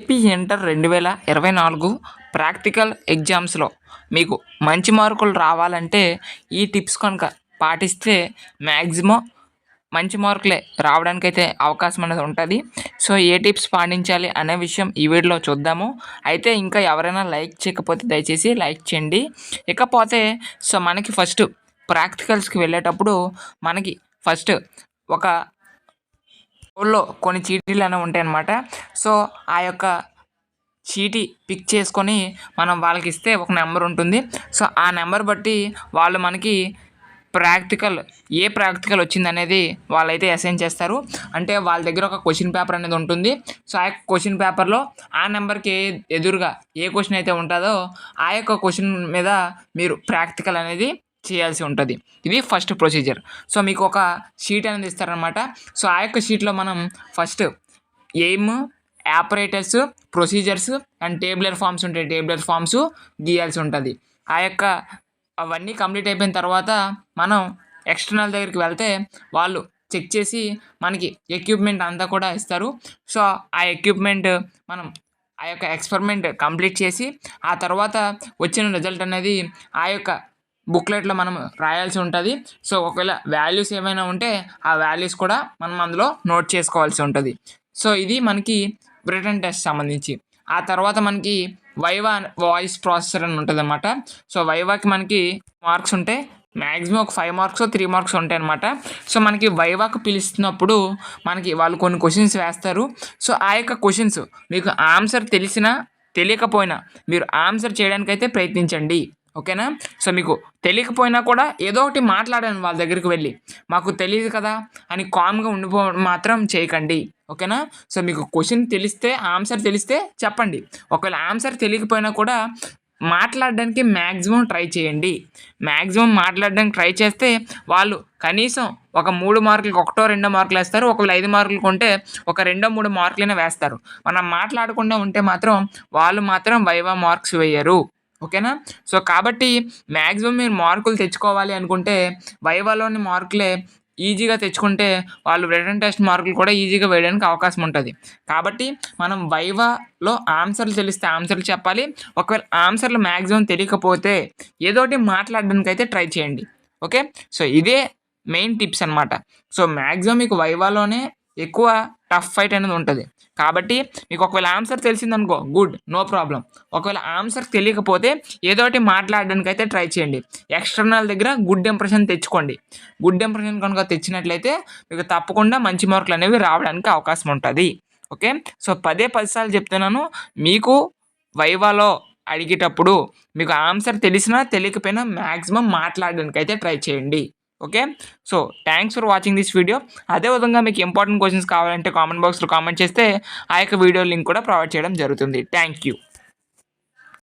AP inter రెండు వేల ఇరవై నాలుగు ప్రాక్టికల్ ఎగ్జామ్స్లో మీకు మంచి మార్కులు రావాలంటే ఈ టిప్స్ కనుక పాటిస్తే మ్యాక్సిమం మంచి మార్కులే రావడానికైతే అవకాశం అనేది ఉంటుంది. సో ఏ టిప్స్ పాటించాలి అనే విషయం ఈ వీడియోలో చూద్దాము. అయితే ఇంకా ఎవరైనా లైక్ చేయకపోతే దయచేసి లైక్ చేయండి. ఇకపోతే సో మనకి ఫస్ట్ ప్రాక్టికల్స్కి వెళ్ళేటప్పుడు మనకి ఫస్ట్ ఒక ఊళ్ళో కొన్ని చీటీలు అనేవి ఉంటాయి అన్నమాట సో ఆ యొక్క చీటీ పిక్ చేసుకొని మనం వాళ్ళకి ఇస్తే ఒక నెంబర్ ఉంటుంది. సో ఆ నెంబర్ బట్టి వాళ్ళు మనకి ప్రాక్టికల్ ఏ ప్రాక్టికల్ వచ్చింది అనేది వాళ్ళైతే అసైన్ చేస్తారు. అంటే వాళ్ళ దగ్గర ఒక క్వశ్చన్ పేపర్ అనేది ఉంటుంది. సో ఆ యొక్క క్వశ్చన్ పేపర్లో ఆ నెంబర్కి ఎదురుగా ఏ క్వశ్చన్ అయితే ఉంటుందో ఆ యొక్క క్వశ్చన్ మీద మీరు ప్రాక్టికల్ అనేది చేయాల్సి ఉంటుంది. ఇది ఫస్ట్ ప్రొసీజర్ సో మీకు ఒక షీట్ అనేది ఇస్తారనమాట సో ఆ యొక్క షీట్లో మనం first aim operators procedures and tabular forms ఉంటాయి. టేబులర్ ఫామ్స్ గీయాల్సి ఉంటుంది. ఆ యొక్క అవన్నీ కంప్లీట్ అయిపోయిన తర్వాత మనం ఎక్స్టర్నల్ దగ్గరికి వెళ్తే వాళ్ళు చెక్ చేసి మనకి ఎక్విప్మెంట్ అంతా కూడా ఇస్తారు. సో ఆ ఎక్విప్మెంట్ మనం ఆ యొక్క ఎక్స్పెరిమెంట్ కంప్లీట్ చేసి ఆ తర్వాత వచ్చిన రిజల్ట్ అనేది ఆ యొక్క బుక్లెట్లో మనం రాయాల్సి ఉంటుంది. సో ఒకవేళ వాల్యూస్ ఏమైనా ఉంటే ఆ వాల్యూస్ కూడా మనం అందులో నోట్ చేసుకోవాల్సి ఉంటుంది. సో ఇది మనకి రిటర్న్ టెస్ట్ సంబంధించి. ఆ తర్వాత మనకి వైవా వాయిస్ ప్రాసెసర్ అని ఉంటుంది అనమాట సో వైవాకి మనకి మార్క్స్ ఉంటే మ్యాక్సిమం ఒక ఫైవ్ మార్క్స్ త్రీ మార్క్స్ ఉంటాయి అనమాట సో మనకి వైవాకు పిలుస్తున్నప్పుడు మనకి వాళ్ళు కొన్ని క్వశ్చన్స్ వేస్తారు. సో ఆ యొక్క క్వశ్చన్స్ మీకు ఆన్సర్ తెలిసినా తెలియకపోయినా మీరు ఆన్సర్ చేయడానికైతే ప్రయత్నించండి. ఓకేనా? సో మీకు తెలియకపోయినా కూడా ఏదో ఒకటి మాట్లాడాను వాళ్ళ దగ్గరికి వెళ్ళి. మాకు తెలియదు కదా అని కామ్గా ఉండిపో మాత్రం చేయకండి. ఓకేనా? సో మీకు క్వశ్చన్ తెలిస్తే ఆన్సర్ తెలిస్తే చెప్పండి. ఒకవేళ ఆన్సర్ తెలియకపోయినా కూడా మాట్లాడడానికి మ్యాక్సిమం ట్రై చేయండి. మ్యాక్సిమం మాట్లాడడానికి ట్రై చేస్తే వాళ్ళు కనీసం ఒక మూడు మార్కులకు ఒకటో రెండో మార్కులు వేస్తారు. ఒకవేళ ఐదు మార్కులు కొంటే ఒక రెండో మూడు మార్కులైనా వేస్తారు. మనం మాట్లాడకుండా ఉంటే మాత్రం వాళ్ళు మాత్రం వైవా మార్క్స్ వేయరు. ఓకేనా? సో కాబట్టి మ్యాక్సిమం మీరు మార్కులు తెచ్చుకోవాలి అనుకుంటే వైవాలోని మార్కులే ఈజీగా తెచ్చుకుంటే వాళ్ళు రిటర్న్ టెస్ట్ మార్కులు కూడా ఈజీగా వేయడానికి అవకాశం ఉంటుంది. కాబట్టి మనం వైవాలో ఆన్సర్లు తెలిస్తే ఆన్సర్లు చెప్పాలి. ఒకవేళ ఆన్సర్లు మ్యాక్సిమం తెలియకపోతే ఏదోటి మాట్లాడడానికి అయితే ట్రై చేయండి. ఓకే? సో ఇదే మెయిన్ టిప్స్ అనమాట సో మ్యాక్సిమం మీకు వైవాలోనే ఎక్కువ టఫ్ ఫైట్ అనేది ఉంటుంది. కాబట్టి మీకు ఒకవేళ ఆన్సర్ తెలిసిందనుకో గుడ్ నో ప్రాబ్లం ఒకవేళ ఆన్సర్ తెలియకపోతే ఏదో ఒకటి మాట్లాడడానికి అయితే ట్రై చేయండి. ఎక్స్టర్నల్ దగ్గర గుడ్ ఇంప్రెషన్ తెచ్చుకోండి. గుడ్ ఇంప్రెషన్ కనుక తెచ్చినట్లయితే మీకు తప్పకుండా మంచి మార్కులు అనేవి రావడానికి అవకాశం ఉంటుంది. ఓకే? సో పదే పదిసార్లు చెప్తున్నాను. మీకు వైవాలో అడిగేటప్పుడు మీకు ఆన్సర్ తెలిసినా తెలియకపోయినా మ్యాక్సిమం మాట్లాడడానికి అయితే ట్రై చేయండి. Okay? So thanks for watching this video అదేవిధంగా మీకు ఇంపార్టెంట్ క్వశ్చన్స్ కావాలంటే కామెంట్ బాక్స్లో కామెంట్ చేస్తే ఆ యొక్క వీడియో లింక్ కూడా ప్రొవైడ్ చేయడం జరుగుతుంది. Thank you